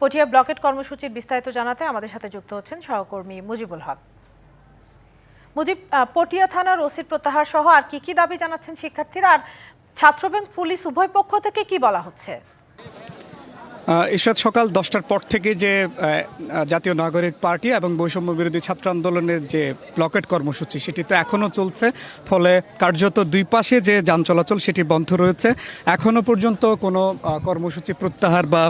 Patiya blockade কর্মসূচির বিস্তারিত জানাতে আমাদের সাথে যুক্ত হচ্ছেন সহকর্মী মুজিবুল হক। মুজিব পটিয়া থানার ওসির প্রত্যাহার সহ আর কি কি দাবি জানাচ্ছেন শিক্ষার্থীরা? আর ছাত্র ব্যাংক পুলিশ উভয় পক্ষ থেকে কি বলা হচ্ছে? এরশাদ সকাল দশটার পর থেকে যে জাতীয় নাগরিক পার্টি এবং বৈষম্য বিরোধী ছাত্র আন্দোলনের যে ব্লকেট কর্মসূচি, সেটি তো এখনও চলছে। ফলে কার্যত দুই পাশে যে যান চলাচল, সেটি বন্ধ রয়েছে। এখনও পর্যন্ত কোনো কর্মসূচি প্রত্যাহার বা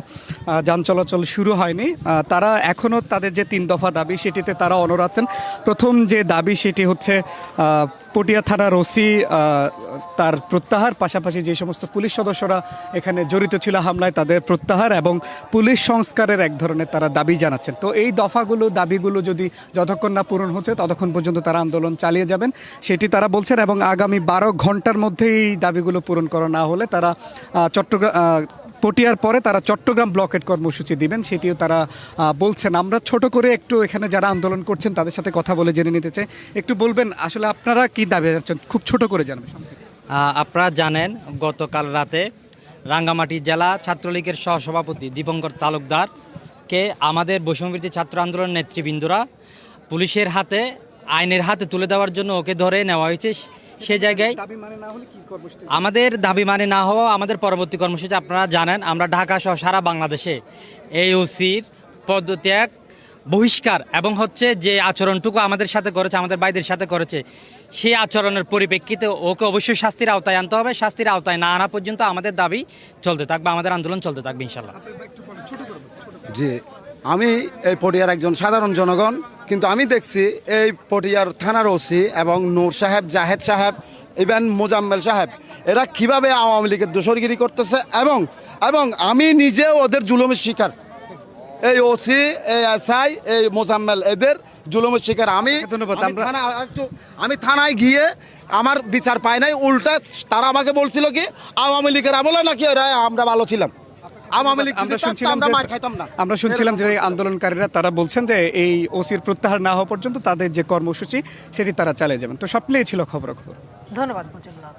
যান চলাচল শুরু হয়নি। তারা এখনও তাদের যে তিন দফা দাবি, সেটিতে তারা অনর আছেন। প্রথম যে দাবি, সেটি হচ্ছে পটিয়া থানার ওসি তার প্রত্যাহার। পাশাপাশি যে সমস্ত পুলিশ সদস্যরা এখানে জড়িত ছিল হামলায়, তাদের প্রত্যাহার এবং পুলিশ সংস্কারের এক ধরনের তারা দাবি জানাচ্ছেন। তো এই দফাগুলো, দাবিগুলো যদি যতক্ষণ না পূরণ হচ্ছে, ততক্ষণ পর্যন্ত তারা আন্দোলন চালিয়ে যাবেন, সেটি তারা বলছেন এবং আগামী বারো ঘণ্টার মধ্যে এই দাবিগুলো পূরণ করা না হলে তারা চট্টগ্রাম পটিয়ার পরে তারা চট্টগ্রাম ব্লকেট কর্মসূচি দিবেন, সেটিও তারা বলছেন। আমরা ছোট করে একটু এখানে যারা আন্দোলন করছেন, তাদের সাথে কথা বলে জেনে নিতে চাই। একটু বলবেন, আসলে আপনারা কি দাবি জানাচ্ছেন? খুব ছোট করে জানাবেন। আপনারা জানেন, গতকাল রাতে রাঙ্গামাটি জেলা ছাত্রলীগের সহসভাপতি দীপঙ্কর তালুকদারকে আমাদের বৈষম্যবৃত্তি ছাত্র আন্দোলন নেতৃবৃন্দরা পুলিশের হাতে আইনের হাতে তুলে দেওয়ার জন্য ওকে ধরে নেওয়া হয়েছে সে জায়গায়। মানে না হলে কি কর্মসূচি আমাদের দাবি মানে না হওয়া আমাদের পরবর্তী কর্মসূচি আপনারা জানেন আমরা ঢাকা সহ সারা বাংলাদেশে এই ওসির পদত্যাগ বহিষ্কার এবং হচ্ছে যে আচরণটুকু আমাদের সাথে করেছে আমাদের ভাইদের সাথে করেছে সেই আচরণের পরিপ্রেক্ষিতে ওকে অবশ্যই শাস্তির আওতায় আনতে হবে। শাস্তির আওতায় না আনা পর্যন্ত আমাদের দাবি চলতে থাকবে আমাদের আন্দোলন চলতে থাকবে ইনশাল্লাহ জি আমি এই পটিয়ার একজন সাধারণ জনগণ কিন্তু আমি দেখছি এই পটিয়ার থানার ওসি এবং নূর সাহেব জাহেদ সাহেব ইভেন মোজাম্মেল সাহেব এরা কীভাবে আওয়ামী লীগের দোসরগিরি করতেছে এবং এবং আমি নিজেও ওদের জুলুমের শিকার। এই ওসি এই এসআই এই মোজাম্মেল এদের জুলুমের শিকার আমি। ধন্যবাদ। আমি থানায় গিয়ে আমার বিচার পাই নাই উল্টা তারা আমাকে বলছিল কি আওয়ামী লীগের আমলে নাকি এরা আমরা ভালো ছিলাম। আওয়ামী লীগ আমরা শুনছিলাম যে না। আমরা শুনছিলাম যে আন্দোলনকারীরা তারা বলছেন যে এই ওসির প্রত্যাহার না হওয়া পর্যন্ত তাদের যে কর্মসূচি সেটি তারা চালিয়ে যাবেন। তো সব ছিল খবর খবর ধন্যবাদ